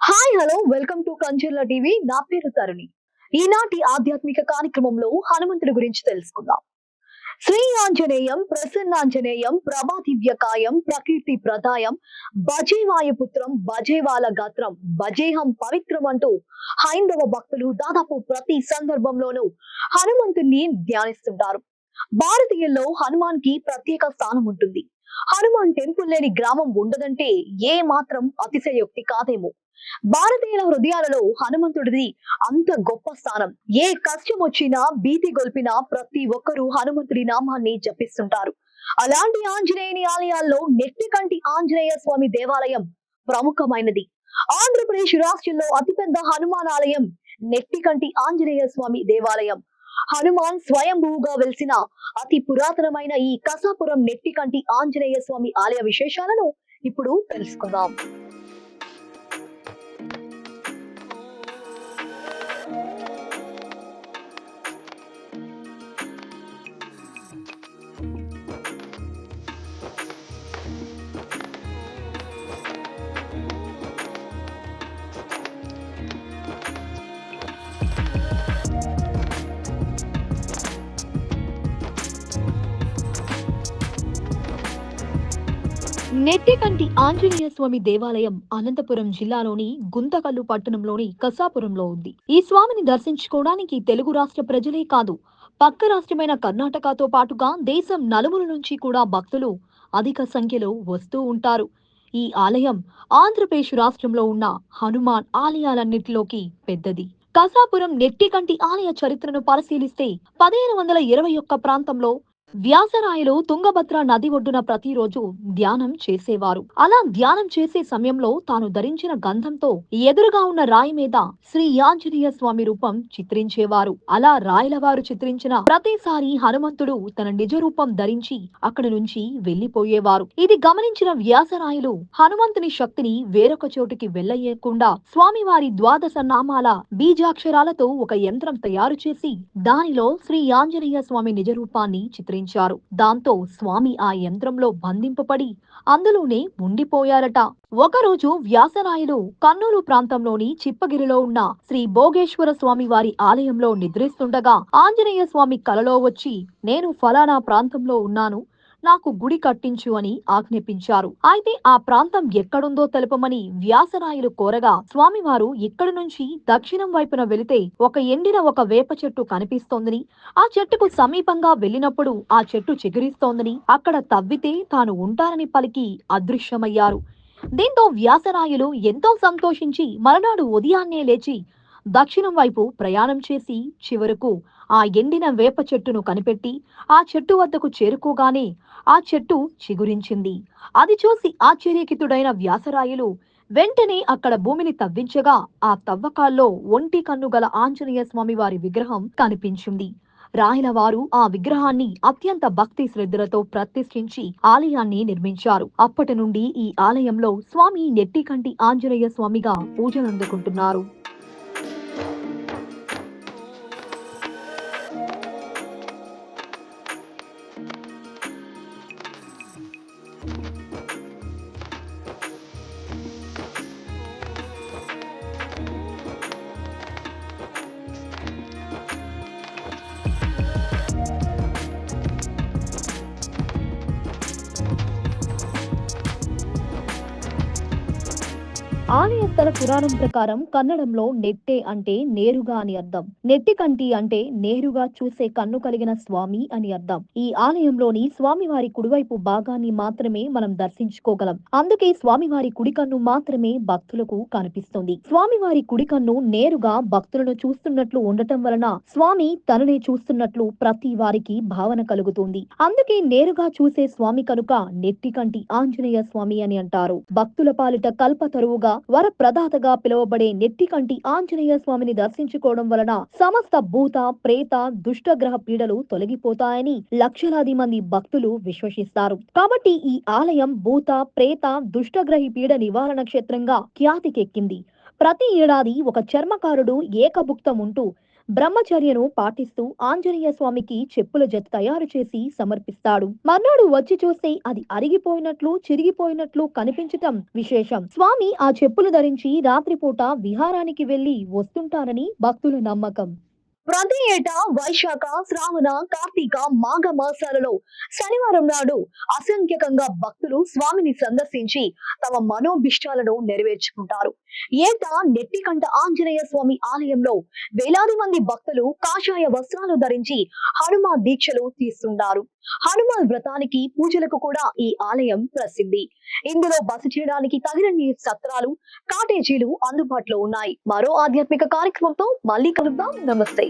Hi hello welcome to Kancherla TV నా పేరు తరుణి. ఈనాటి ఆధ్యాత్మిక కార్యక్రమంలో హనుమంతుడి గురించి తెలుసుకుందాం. శ్రీ ఆంజనేయం ప్రసన్నాంజనేయం ప్రభాదివ్యకాయం ప్రకీర్తి ప్రదాయం భజే వాయుపుత్రం గాత్రం భజేహం పవిత్రం అంటూ హైందవ భక్తులు దాదాపు ప్రతి సందర్భంలోనూ హనుమంతుణ్ణి ధ్యానిస్తుంటారు. భారతీయుల్లో హనుమాన్కి ప్రత్యేక స్థానం ఉంటుంది. హనుమాన్ టెంపుల్ లేని గ్రామం ఉండదంటే ఏ మాత్రం అతిశయోక్తి కాదేమో. భారతీయుల హృదయాలలో హనుమంతుడిది అంత గొప్ప స్థానం. ఏ కష్టం వచ్చినా భీతి గొల్పినా ప్రతి ఒక్కరూ హనుమంతుడి నామాన్ని జపిస్తుంటారు. అలాంటి ఆంజనేయుని ఆలయాల్లో నెట్టికంటి ఆంజనేయ స్వామి దేవాలయం ప్రముఖమైనది. ఆంధ్రప్రదేశ్ రాష్ట్రంలో అతిపెద్ద హనుమాన్ ఆలయం నెట్టికంటి ఆంజనేయ స్వామి దేవాలయం. హనుమాన్ స్వయంభూగా వెలిసిన అతి పురాతనమైన ఈ కసాపురం నెట్టికంటి ఆంజనేయ స్వామి ఆలయ విశేషాలను ఇప్పుడు తెలుసుకుందాం. నెట్టికంటి ఆంజనేయ స్వామి దేవాలయం అనంతపురం జిల్లాలోని గుంతకల్లు పట్టణంలోని కసాపురంలో ఉంది. ఈ స్వామిని దర్శించుకోవడానికి తెలుగు రాష్ట్ర ప్రజలే కాదు పక్క రాష్ట్రమైన కర్ణాటకతో పాటుగా దేశం నలుమూల నుంచి కూడా భక్తులు అధిక సంఖ్యలో వస్తూ ఉంటారు. ఈ ఆలయం ఆంధ్రప్రదేశ్ రాష్ట్రంలో ఉన్న హనుమాన్ ఆలయాలన్నిటిలోకి పెద్దది. కసాపురం నెట్టికంటి ఆలయ చరిత్రను పరిశీలిస్తే పదిహేను వందల ఇరవై ఒక్క ప్రాంతంలో వ్యాసరాయలు తుంగభద్ర నది ఒడ్డున ప్రతిరోజు ధ్యానం చేసేవారు. అలా ధ్యానం చేసే సమయంలో తాను ధరించిన గంధంతో ఎదురుగా ఉన్న రాయి మీద శ్రీ ఆంజనేయ స్వామి రూపం చిత్రించేవారు. అలా రాయలవారు చిత్రించిన ప్రతిసారి హనుమంతుడు తన నిజ రూపం ధరించి అక్కడి నుంచి వెళ్ళిపోయేవారు ఇది గమనించిన వ్యాసరాయలు హనుమంతుని శక్తిని వేరొక చోటుకి వెళ్ళయ్యకుండా స్వామివారి ద్వాదశ నామాల బీజాక్షరాలతో ఒక యంత్రం తయారు చేసి దానిలో శ్రీ ఆంజనేయ స్వామి నిజ రూపాన్ని చిత్రించారు దాంతో స్వామి ఆ యంత్రంలో బంధింపబడి అందులోనే ఉండిపోయారట. ఒకరోజు వ్యాసరాయలు కర్నూలు ప్రాంతంలోని చిప్పగిరిలో ఉన్న శ్రీ భోగేశ్వర స్వామి వారి ఆలయంలో నిద్రిస్తుండగా ఆంజనేయ స్వామి కలలో వచ్చి నేను ఫలానా ప్రాంతంలో ఉన్నాను. నాకు గుడి కట్టించు అని ఆజ్ఞాపించారు. అయితే ఆ ప్రాంతం ఎక్కడుందో తెలుపమని వ్యాసరాయులు కోరగా స్వామివారు ఇక్కడి నుంచి దక్షిణం వైపున వెళితే ఒక ఎండిన ఒక వేప చెట్టు కనిపిస్తోందని ఆ చెట్టుకు సమీపంగా వెళ్ళినప్పుడు ఆ చెట్టు చిగురిస్తోందని అక్కడ తవ్వితే తాను ఉంటానని పలికి అదృశ్యమయ్యారు. దీంతో వ్యాసరాయులు ఎంతో సంతోషించి మరునాడు ఉదయాన్నే లేచి దక్షిణం వైపు ప్రయాణం చేసి చివరకు ఆ ఎండిన వేప చెట్టును కనిపెట్టి ఆ చెట్టు వద్దకు చేరుకోగానే ఆ చెట్టు చిగురించింది. అది చూసి ఆశ్చర్యకితుడైన వ్యాసరాయులు వెంటనే అక్కడ భూమిని తవ్వించగా ఆ తవ్వకాల్లో ఒంటి కన్ను గల ఆంజనేయ స్వామి వారి విగ్రహం కనిపించింది. రాయలవారు ఆ విగ్రహాన్ని అత్యంత భక్తి శ్రద్ధలతో ప్రతిష్ఠించి ఆలయాన్ని నిర్మించారు. అప్పటి నుండి ఈ ఆలయంలో స్వామి నెట్టికంటి ఆంజనేయ స్వామిగా పూజలందుకుంటున్నారు. ఆలయ స్థల పురాణం ప్రకారం కన్నడంలో నెట్టే అంటే నేరుగా అని అర్థం. నెట్టి కంటి అంటే నేరుగా చూసే కన్ను కలిగిన స్వామి అని అర్థం. ఈ ఆలయంలోని స్వామివారి కుడివైపు భాగాన్ని మాత్రమే మనం దర్శించుకోగలం. అందుకే స్వామివారి కుడి కన్ను మాత్రమే భక్తులకు కనిపిస్తుంది. స్వామివారి కుడి కన్ను నేరుగా భక్తులను చూస్తున్నట్లు ఉండటం వలన స్వామి తననే చూస్తున్నట్లు ప్రతి వారికి భావన కలుగుతుంది. అందుకే నేరుగా చూసే స్వామి కనుక నెట్టి కంటి ఆంజనేయ స్వామి అని అంటారు. భక్తుల పాలిట కల్పతరువుగా వరప్రదాతగా పిలువబడే నెత్తికంటి ఆంజనేయ స్వామిని దర్శించుకోవడం వలన సమస్త భూత ప్రేత దుష్టగ్రహ పీడలు తొలగిపోతాయని లక్షలాది మంది భక్తులు విశ్వసిస్తారు. కాబట్టి ఈ ఆలయం భూత ప్రేత దుష్టగ్రహి పీడ నివారణ క్షేత్రంగా ఖ్యాతికెక్కింది. ప్రతి ఏడాది ఒక చర్మకారుడు ఏకభుక్తం ఉంటూ బ్రహ్మచర్యను పాటిస్తూ ఆంజనేయ స్వామికి చెప్పుల జత తయారు చేసి సమర్పిస్తాడు. మర్నాడు వచ్చి చూస్తే అది అరిగిపోయినట్లు చిరిగిపోయినట్లు కనిపించటం విశేషం. స్వామి ఆ చెప్పులు ధరించి రాత్రిపూట విహారానికి వెళ్ళి వస్తుంటారని భక్తుల నమ్మకం. ప్రతి ఏటా వైశాఖ శ్రావణ కార్తీక మాఘ మాసాలలో శనివారం నాడు అసంఖ్యకంగా భక్తులు స్వామిని సందర్శించి తమ మనోభిష్టాలను నెరవేర్చుకుంటారు. ఏటా నెట్టికంట ఆంజనేయ స్వామి ఆలయంలో వేలాది మంది భక్తులు కాషాయ వస్త్రాలు ధరించి హనుమ దీక్షలు తీస్తుంటారు హనుమాన్ వ్రతానికి పూజలకు కూడా ఈ ఆలయం ప్రసిద్ధి. ఇందులో బస చేయడానికి తగినన్ని సత్రాలు కాటేజీలు అందుబాటులో ఉన్నాయి. మరో ఆధ్యాత్మిక కార్యక్రమంతో మళ్ళీ కలుద్దాం. నమస్తే.